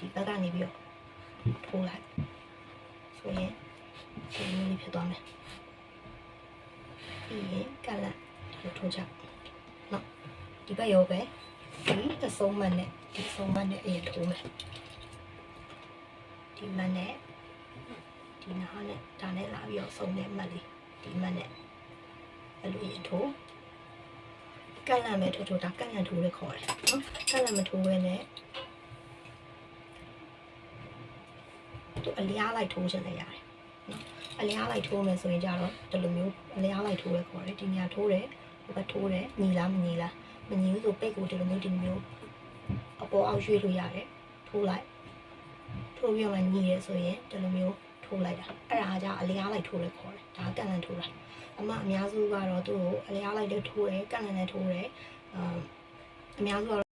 ဒီဘက်ကနေပြီးတော့ထိုးလိုက်ဆိုရင်ဒီလိုလေးဖြစ်သွားမယ်ပြီးရင်ကလန့်ဒီလိုထိုးချနော်ဒီဘက်ရောပဲဒီအဆုံးမနဲ့ဒီအဆုံးမနဲ့အရင်ထိုးမယ်ဒီမနဲ့ဒီနားနဲ့ဒါနဲ့လာပြီးတော့ဆုံးတဲ့မတ်လေးဒီမနဲ့အဲ့လိုရင်ထိုးကန့်လန့်မဲ့ထိုးထိုးဒါကန့်လန့်ထိုးလို့ခေါ်တယ်နော်ကန့်လန့်မထိုးဘဲနဲ့ သူအလျားလိုက်ထိုးချင်လည်းရတယ်နော်အလျားလိုက်ထိုးမယ်ဆိုရင်ကြတော့ဒီလိုမျိုးအလျားလိုက်ထိုးရဲခေါ်တယ်ဒီညာထိုးတယ်ဟိုဘက်ထိုးတယ်ညီလားမညီလားမညီဘူးဆိုပိတ်ကိုဒီလိုမျိုးဒီလိုမျိုးအပေါ်အောက်ရွှေ့လို့ရတယ်ထိုးလိုက်ထိုးပြီးတော့ညီရဲဆိုရင်ဒီလိုမျိုးထိုးလိုက်တာအဲ့ဒါကြောင့်အလျားလိုက်ထိုးလဲခေါ်တယ်ဒါကန့်လန့်ထိုးတာအမအများစုကတော့သူ့ကိုအလျားလိုက်တဲ့ထိုးတယ်ကန့်လန့်နဲ့ထိုးတယ်အာအများစုကတော့